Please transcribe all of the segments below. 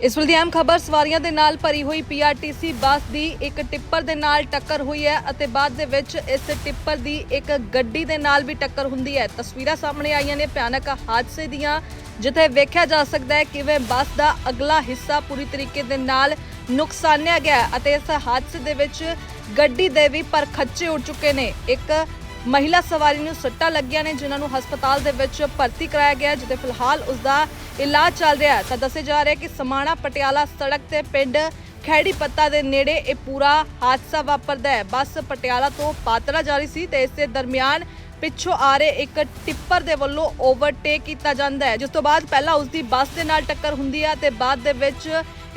ਇਸ ਵੇਲੇ ਦੀ ਅਹਿਮ ਖਬਰ ਸਵਾਰੀਆਂ ਦੇ ਨਾਲ ਭਰੀ ਹੋਈ ਪੀਆਰਟੀਸੀ ਬੱਸ ਦੀ ਇੱਕ ਟਿੱਪਰ ਦੇ ਨਾਲ ਟੱਕਰ ਹੋਈ ਹੈ ਅਤੇ ਬਾਅਦ ਦੇ ਵਿੱਚ ਇਸ ਟਿੱਪਰ ਦੀ ਇੱਕ ਗੱਡੀ ਦੇ ਨਾਲ ਵੀ ਟੱਕਰ ਹੁੰਦੀ ਹੈ। ਤਸਵੀਰਾਂ ਸਾਹਮਣੇ ਆਈਆਂ ਨੇ ਭਿਆਨਕ ਹਾਦਸੇ ਦੀਆਂ, ਜਿੱਥੇ ਵੇਖਿਆ ਜਾ ਸਕਦਾ ਹੈ ਕਿਵੇਂ ਬੱਸ ਦਾ ਅਗਲਾ ਹਿੱਸਾ ਪੂਰੀ ਤਰੀਕੇ ਦੇ ਨਾਲ ਨੁਕਸਾਨਿਆ ਗਿਆ ਅਤੇ ਇਸ ਹਾਦਸੇ ਦੇ ਵਿੱਚ ਗੱਡੀ ਦੇ ਵੀ ਪਰ ਖੱਚੇ ਉੱਡ ਚੁੱਕੇ ਨੇ। ਇੱਕ ਮਹਿਲਾ ਸਵਾਰੀ ਨੂੰ ਸੱਟਾਂ ਲੱਗੀਆਂ ਨੇ, ਜਿਨ੍ਹਾਂ ਨੂੰ ਹਸਪਤਾਲ ਦੇ ਵਿੱਚ ਭਰਤੀ ਕਰਾਇਆ ਗਿਆ ਜਿੱਥੇ ਫਿਲਹਾਲ ਉਸ ਦਾ ਇਲਾਜ ਚੱਲ ਰਿਹਾ ਹੈ। ਤਾਂ ਦੱਸਿਆ ਜਾ ਰਿਹਾ ਕਿ ਸਮਾਣਾ ਪਟਿਆਲਾ ਸੜਕ ਤੇ ਪਿੰਡ ਖੈੜੀ ਪੱਤਾ ਦੇ ਨੇੜੇ ਇਹ ਪੂਰਾ ਹਾਦਸਾ ਵਾਪਰਦਾ ਹੈ। ਬੱਸ ਪਟਿਆਲਾ ਤੋਂ ਪਾਤੜਾ ਜਾ ਰਹੀ ਸੀ ਤੇ ਇਸ ਦੇ ਦਰਮਿਆਨ ਪਿੱਛੋਂ ਆ ਰਹੇ ਇੱਕ ਟਿੱਪਰ ਦੇ ਵੱਲੋਂ ਓਵਰਟੇਕ ਕੀਤਾ ਜਾਂਦਾ ਹੈ। ਜਿਸ ਤੋਂ ਬਾਅਦ ਪਹਿਲਾਂ ਉਸ ਦੀ ਬੱਸ ਦੇ ਨਾਲ ਟੱਕਰ ਹੁੰਦੀ ਹੈ ਤੇ ਬਾਅਦ ਦੇ ਵਿੱਚ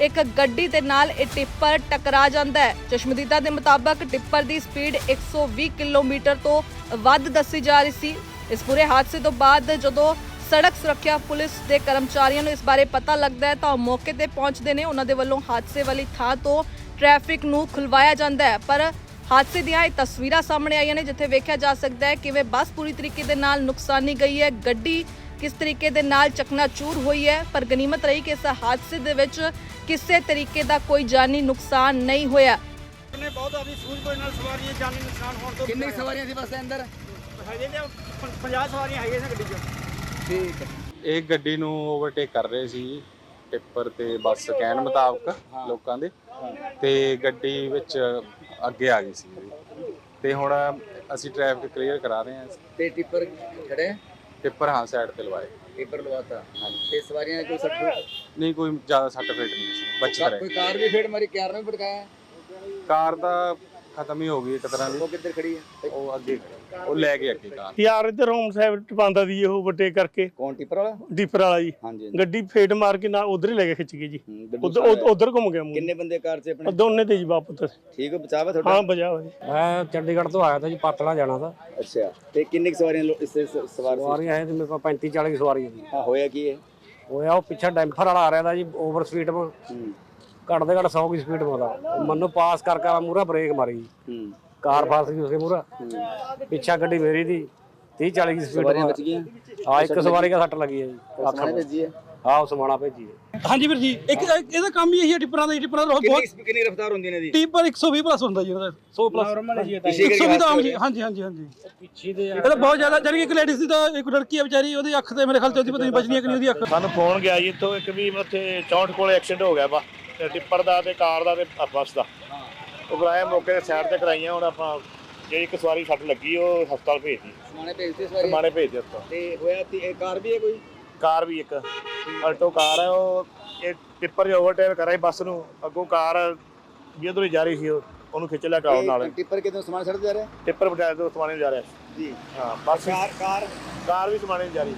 ਇੱਕ ਗੱਡੀ ਦੇ ਨਾਲ ਇਹ ਟਿੱਪਰ ਟਕਰਾ ਜਾਂਦਾ ਹੈ। ਚਸ਼ਮਦੀਦਾ ਦੇ ਮੁਤਾਬਕ ਟਿੱਪਰ ਦੀ ਸਪੀਡ 120 ਕਿਲੋਮੀਟਰ ਤੋਂ ਵੱਧ ਦੱਸੀ ਜਾ ਰਹੀ ਸੀ। ਇਸ ਪੂਰੇ ਹਾਦਸੇ ਤੋਂ ਬਾਅਦ ਜਦੋਂ ਸੜਕ ਸੁਰੱਖਿਆ ਪੁਲਿਸ ਦੇ ਕਰਮਚਾਰੀਆਂ ਨੂੰ ਇਸ ਬਾਰੇ ਪਤਾ ਲੱਗਦਾ ਹੈ, ਤਾਂ ਉਹ ਮੌਕੇ ਤੇ ਪਹੁੰਚਦੇ ਨੇ। ਉਹਨਾਂ ਦੇ ਵੱਲੋਂ ਹਾਦਸੇ ਵਾਲੀ ਥਾਂ ਤੋਂ ਟ੍ਰੈਫਿਕ ਨੂੰ ਖੁਲਵਾਇਆ ਜਾਂਦਾ ਹੈ। ਪਰ ਹਾਦਸੇ ਦੀਆਂ ਇਹ ਤਸਵੀਰਾਂ ਸਾਹਮਣੇ ਆਈਆਂ ਨੇ, ਜਿੱਥੇ ਵੇਖਿਆ ਜਾ ਸਕਦਾ ਹੈ ਕਿਵੇਂ ਬੱਸ ਪੂਰੀ ਤਰੀਕੇ ਦੇ ਨਾਲ ਨੁਕਸਾਨੀ ਗਈ ਹੈ। ਗੱਡੀ ਕਿਸ ਤਰੀਕੇ ਦੇ ਨਾਲ ਚਕਨਾਚੂਰ ਹੋਈ ਹੈ ਪਰ ਗਨੀਮਤ ਰਹੀ ਕਿ ਇਸ ਹਾਦਸੇ ਦੇ ਵਿੱਚ ਕਿਸੇ ਤਰੀਕੇ ਦਾ ਕੋਈ ਜਾਨੀ ਨੁਕਸਾਨ ਨਹੀਂ ਹੋਇਆ। ਨੇ ਬਹੁਤ ਆਦੀ ਸੂਝਬੂਝ ਨਾਲ ਸਵਾਰੀਆਂ ਜਾਨੀ ਨੁਕਸਾਨ ਹੋਣ ਤੋਂ ਕਿੰਨੀ ਸਵਾਰੀਆਂ ਸੀ ਬੱਸ ਦੇ ਅੰਦਰ ਹੈਗੇ ਨੇ 50 ਸਵਾਰੀਆਂ ਹੈਗੀਆਂ ਨੇ ਗੱਡੀ 'ਚ। ਠੀਕ ਹੈ। ਇਹ ਗੱਡੀ ਨੂੰ ਓਵਰਟੇਕ ਕਰ ਰਹੇ ਸੀ ਟਿੱਪਰ ਤੇ ਬੱਸ ਕਹਿਣ ਮੁਤਾਬਕ ਲੋਕਾਂ ਦੇ। ਤੇ ਗੱਡੀ ਵਿੱਚ ਅੱਗੇ ਆ ਗਈ ਸੀ। ਤੇ ਹੁਣ ਅਸੀਂ ਟ੍ਰੈਫਿਕ ਕਲੀਅਰ ਕਰਾ ਰਹੇ ਹਾਂ। ਤੇ ਟਿੱਪਰ ਖੜੇ ਟਿੱਪਰ ਹਾਂ ਸਾਈਡ ਤੇ ਲਵਾਏ। ਟਿੱਪਰ ਲਵਾਤਾ? ਤੇ ਸਵਾਰੀਆਂ ਕੋਈ ਸੱਟ ਨਹੀਂ ਕੋਈ ਜ਼ਿਆਦਾ ਸੱਟ ਫੇਟ ਨਹੀਂ ਸੀ। ਕੋਈ ਕਾਰ ਵੀ ਫੇੜ ਮਾਰੀ? ਕਾਰ ਨੂੰ ਵੀ ਕਾਰ ਦਾ ਖਤਮ ਹੀ ਹੋ ਗਈ ਇੱਕ ਤਰ੍ਹਾਂ ਦੀ। ਉਹ ਕਿੱਧਰ ਖੜੀ ਹੈ ਉਹ ਅੱਗੇ ਉਹ ਲੈ ਕੇ ਅੱਗੇ ਕਾਰ। ਯਾਰ ਇੱਧਰ ਹੋਮ ਸਾਹਿਬ ਟਪਾਂਦਾ ਦੀ ਉਹ ਵੱਟੇ ਕਰਕੇ। ਕੌਣ ਟਿੱਪਰ ਵਾਲਾ? ਡੀਪਰ ਵਾਲਾ ਜੀ। ਹਾਂਜੀ ਹਾਂਜੀ। ਗੱਡੀ ਫੇਟ ਮਾਰ ਕੇ ਨਾ ਉਧਰ ਹੀ ਲੈ ਕੇ ਖਿੱਚ ਗਈ ਜੀ। ਹੂੰ, ਗੱਡੀ ਉਧਰ ਘੁੰਮ ਗਿਆ ਮੂੰਹ ਕਿੰਨੇ ਬੰਦੇ ਕਾਰ 'ਚ ਆਪਣੇ? ਦੋਨੇ ਤੇ ਜੀ ਬਾਪ ਠੀਕ ਹੋ ਬਚਾਵਾ ਹਾਂ ਤੁਹਾਡਾ? ਬਜਾ ਵਾ ਜੀ। ਮੈਂ ਚੰਡੀਗੜ੍ਹ ਤੋਂ ਆਇਆ ਤਾਂ ਜੀ ਪਾਤਲਾ ਜਾਣਾ ਤਾਂ। ਅੱਛਾ ਤੇ ਕਿੰਨੀ ਕੁ ਸਵਾਰੀਆਂ ਲੋ- ਇਸ ਤੇ ਸ- ਸਵਾਰ ਸੀ? ਸਵਾਰੀਆਂ ਹੈ ਤੇ ਮੇਰੇ ਕੋਲ 35 40 ਸਵਾਰੀਆਂ ਸੀ। ਹਾਂ ਹੋਇਆ ਕੀ ਹੈ ਹੋਇਆ ਉਹ ਪਿੱਛੇ ਡੈਂਫਰ ਵਾਲਾ ਆ ਰਿਹਾ ਦਾ ਜੀ ਓਵਰ ਸਪੀਡ ਮਾ ਹੂੰ। ਘੱਟ ਦੇ ਘੱਟ 100 ਦੀ ਸਪੀਡ ਮਾ ਦਾ ਮੈਨੂੰ ਪਾਸ ਕਰ ਕਰ ਮੂਰਾ ਬ੍ਰੇਕ ਮਾਰੀ। ਹੂੰ। ਕਾਰ ਫਸ ਗਈ ਉਸੇ ਮੂਰਾ ਪਿੱਛਾ ਗੱਡੀ ਮੇਰੀ ਦੀ। 30 40 ਦੀ ਸਪੀਡ ਸਵਾਰੀਆਂ ਬਚ ਗਈਆਂ? ਆ ਇੱਕ ਸਵਾਰੀ ਦਾ ਸੱਟ ਲੱਗੀ ਹੈ ਜੀ। ਸਮਾਣੇ ਭੇਜੀ ਹੈ? ਆ ਉਹ ਸਮਾਣਾ ਭੇਜੀ ਹੈ। ਹਾਂਜੀ ਵੀਰ ਜੀ ਇੱਕ ਇਹਦਾ ਕੰਮ ਹੀ ਇਹੀ ਹੈ ਟਿੱਪਰਾਂ ਦਾ ਟਿੱਪਰਾਂ ਦਾ ਬਹੁਤ ਕਿੰਨੀ ਰਫ਼ਤਾਰ ਹੁੰਦੀ ਨੇ ਦੀ? ਟਿੱਪਰ 120 ਪਲੱਸ ਹੁੰਦਾ ਜੀ ਇਹਦਾ 100 ਪਲੱਸ ਇਸੇ ਕਰਕੇ 120 ਦਾ ਆਮ ਹਾਦਸੇ ਜੀ ਹੋ ਹਾਂਜੀ ਹਾਂਜੀ ਹਾਂਜੀ। ਪਿੱਛੇ ਦੇ ਇਹ ਤਾਂ ਬਹੁਤ ਜ਼ਿਆਦਾ ਜਾਨੀ ਇੱਕ ਲੇਡੀਜ਼ ਦੀ ਤਾਂ ਇੱਕ ਲੜਕੀ ਹੈ ਵਿਚਾਰੀ ਉਹਦੀ ਅੱਖ ਤੇ ਮੇਰੇ ਖਿਆਲ ਤੇ ਉਹਦੀ ਪਤਾ ਨਹੀਂ ਬਚਣੀ ਹੈ ਕਿ ਨਹੀਂ ਉਹਦੀ ਅੱਖ। ਸਾਨੂੰ ਫੋਨ ਗਿਆ ਜੀ ਇੱਥੋਂ ਇੱਕ ਵੀ ਉੱਥੇ 64 ਕੋਲ ਐਕਸੀਡੈਂਟ ਹੋ ਗਿਆ ਵਾ ਤੇ ਟਿੱਪਰ ਦਾ ਤੇ ਕਾਰ ਦਾ ਤੇ ਬੱਸ ਦਾ। ਉਹ ਕਰਾਇਆ ਮੌਕੇ ਤੇ ਸਾਈਡ ਤੇ ਕਰਾਈਆਂ ਹੁਣ ਆਪਾਂ ਜਿਹੜੀ ਇੱਕ ਸਵਾਰੀ ਸੱਟ ਲੱਗੀ ਉਹ ਹਸਪਤਾਲ ਭੇਜਦੀ ਸਮਾਣੇ ਭੇਜਦੇ ਸਵਾਰੀ? ਮਾਣੇ ਭੇਜ ਦਿੱਤਾ ਤੇ ਹੋਇਆ ਤੀ ਇਹ ਕਾਰ ਵੀ ਹੈ ਕੋਈ? ਕਾਰ ਵੀ ਇੱਕ। ਅਲਟੋ ਕਾਰ ਹੈ ਉਹ ਇਹ ਟਿੱਪਰ ਜੋ ਓਵਰਟੇਕ ਕਰਾਈ ਬੱਸ ਨੂੰ ਅੱਗੋਂ ਕਾਰ ਜਿੱਧਰੋਂ ਜਾ ਰਹੀ ਸੀ ਉਹ ਉਹਨੂੰ ਖਿੱਚ ਲਿਆ ਟਾਉਣ ਨਾਲ। ਟਿੱਪਰ ਕਿਦੋਂ ਸਮਾਨ ਛੱਡ ਜਾ ਰਿਹਾ? ਟਿੱਪਰ ਬਟਾਇਆ ਤੋਂ ਸਮਾਣੇ ਨੂੰ ਜਾ ਰਿਹਾ। ਜੀ। ਹਾਂ ਬੱਸ ਕਾਰ ਕਾਰ? ਕਾਰ ਵੀ ਸਮਾਣੇ ਨੂੰ ਜਾ ਰਹੀ।